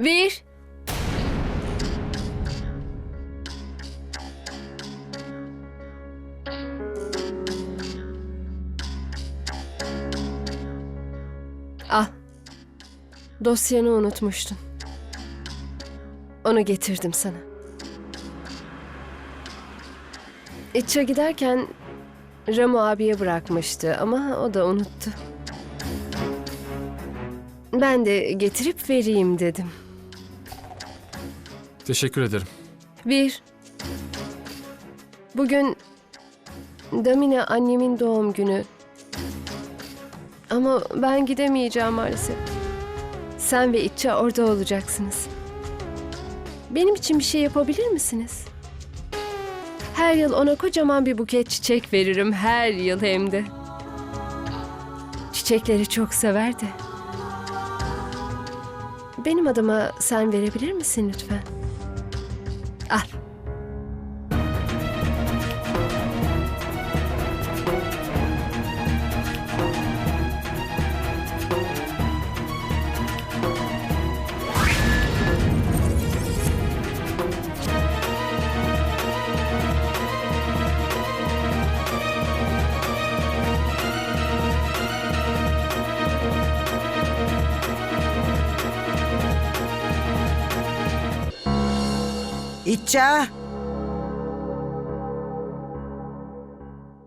Vir. Al. Dosyanı unutmuştun. Onu getirdim sana. İçe giderken Ramo abiye bırakmıştı ama o da unuttu. Ben de getirip vereyim dedim. Teşekkür ederim. Bir. Bugün Damine annemin doğum günü. Ama ben gidemeyeceğim maalesef. Sen ve İtça orada olacaksınız. Benim için bir şey yapabilir misiniz? Her yıl ona kocaman bir buket çiçek veririm. Her yıl hem de. Çiçekleri çok sever de. Benim adıma sen verebilir misin lütfen? İtça.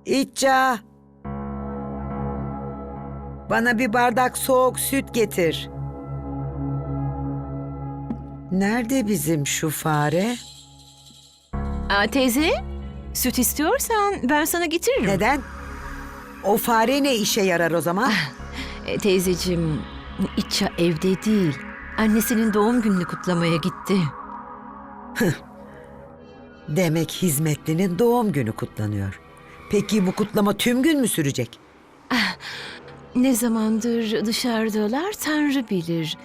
İtça. Bana bir bardak soğuk süt getir. Nerede bizim şu fare? Aa, teyze, süt istiyorsan ben sana getiririm. Neden? O fare ne işe yarar o zaman? E, teyzeciğim, İtça evde değil. Annesinin doğum gününü kutlamaya gitti. Demek hizmetlinin doğum günü kutlanıyor. Peki bu kutlama tüm gün mü sürecek? Ne zamandır dışarıdalar Tanrı bilir.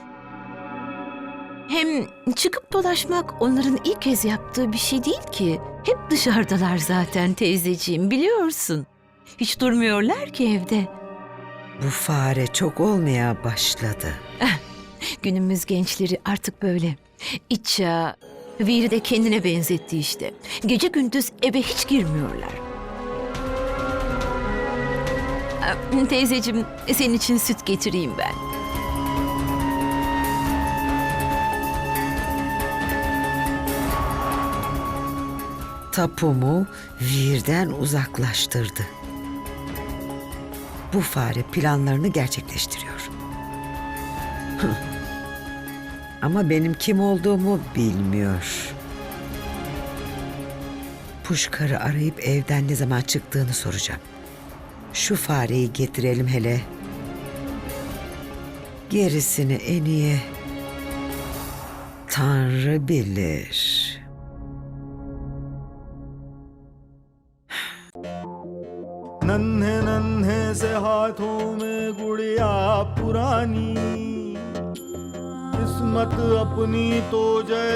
Hem çıkıp dolaşmak onların ilk kez yaptığı bir şey değil ki. Hep dışarıdalar zaten teyzeciğim biliyorsun. Hiç durmuyorlar ki evde. Bu fare çok olmaya başladı. Günümüz gençleri artık böyle. İtça, Viri de kendine benzetti işte. Gece gündüz eve hiç girmiyorlar. Aa, Teyzeciğim senin için süt getireyim ben. Tapumu Vir'den uzaklaştırdı. Bu fare planlarını gerçekleştiriyor. Hıh. Ama benim kim olduğumu bilmiyor. Puşkar'ı arayıp evden ne zaman çıktığını soracağım. Şu fareyi getirelim hele. Gerisini en iyi Tanrı bilir. नन्हे नन्हे से हाथों में गुड़िया पुरानी किस्मत अपनी तो जैसे